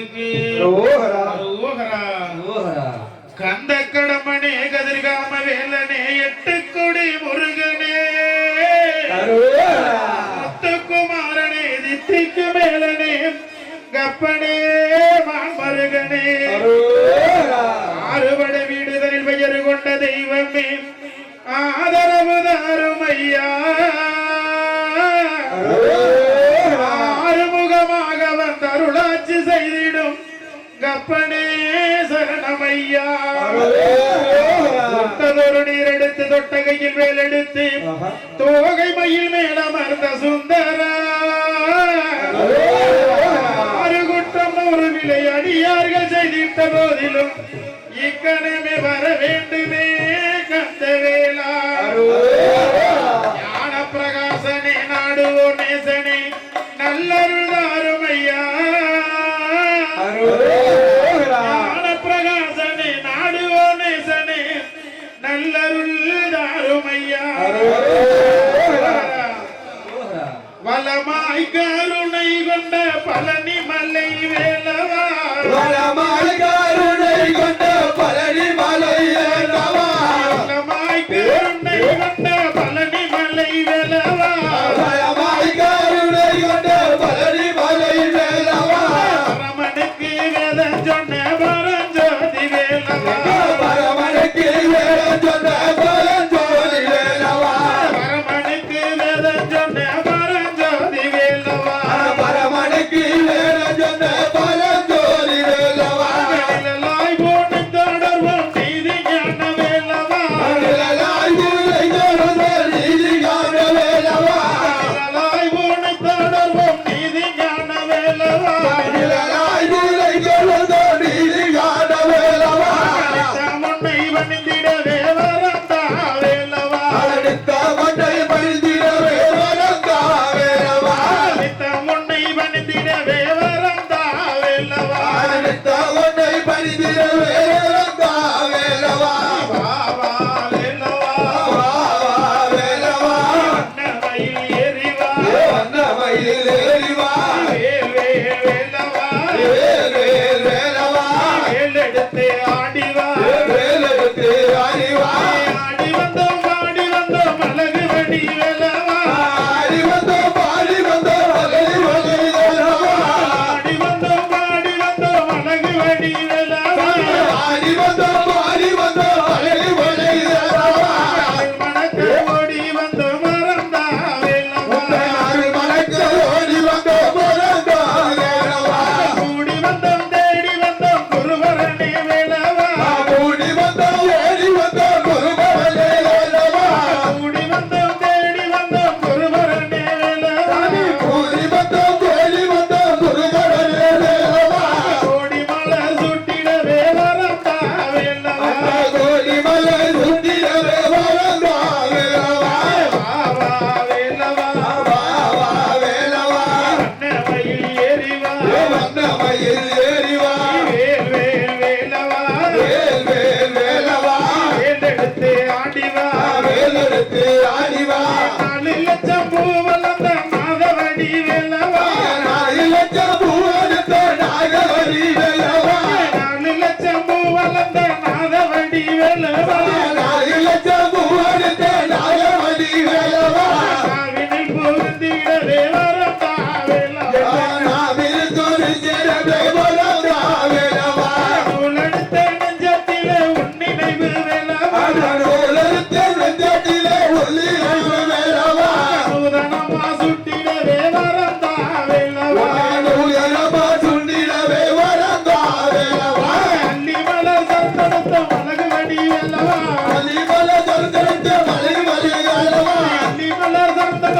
கந்தனுக்கு கந்த கடமணி கதிர்காம வேலனே எட்டு கொடி முருகனே. முத்துக்குமாரனே தித்திக்கு மேலனே கப்பனே மாமருகனே ஆறுபட வீடுதலில் பெயர் கொண்ட தெய்வமே ஐயா. தொட்டதொரு நீர் எடுத்து தொட்டகையில் மேல் எடுத்து தோகை மயில் மேல மறந்த சுந்தர. அருகுட்டம் ஒரு விலை அடியார்கள் செய்திட்ட போதிலும் இக்கணமே வரவே அருள் தாருமையா வளமாய் கருணை கொண்ட பழனி மலை வேலவா. வளமாய் கருணை கொண்ட 来吧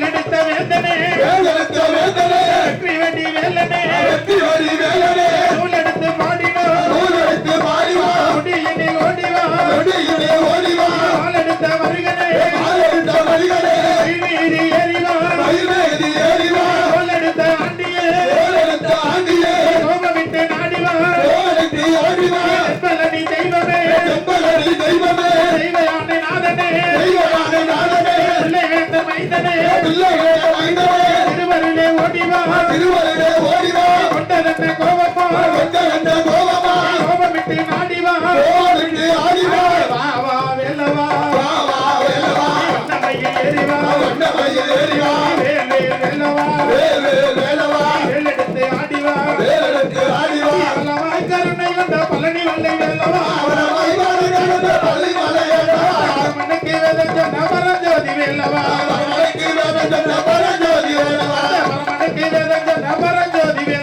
வேலெடுத்த வேந்தனே வேலெடுத்த வேந்தனே வெற்றி வெடி வேலனே வெற்றி வெடி வேலனே நூலெடுத்து மாடிவா. நூலெடுத்து மாடிவா. முடியினில் ஓடிவா. முடியினில் ஓடிவா. வாலெடுத்த வருகனே. வாலெடுத்த வருகனே. மீறி ஏறிவா. மீறி ஏறிவா. வாலெடுத்த ஆண்டியே. வாலெடுத்த ஆண்டியே. கோபமிட்டு நாடிவா. கோபமிட்டு ஆடிவா. திருவருளே ஓடிவா. கொண்டதென்ன கோபமா கொண்ட வந்த கோபமா கோபமிட்டு நாடிவா. கோவிட்டு ஆடிவா. வா வா வெல்லவா வா வா வெல்லவா வண்ணமையில் ஏறிவா. வண்ணமையில் ஏறிவா. வேல் வேல் வெல்லவா வேல் வேல் வேலவா. வேலெடுத்து ஆடிவா. வேலனுக்கு ஆடிவா. பலவாய் கருணை வந்த பழனி வல்லை வெல்லவா அவரவாய் வாடு கடந்த பள்ளி மலையடா மண்ணுக்கு விதைச்ச நவரஜோதி வெல்லவா அவரைக்கு வேதந்த பரஞ்சோதி வேலவா. மண்ணுக்கு விதைச்ச நவரஜோதி வெல்லவா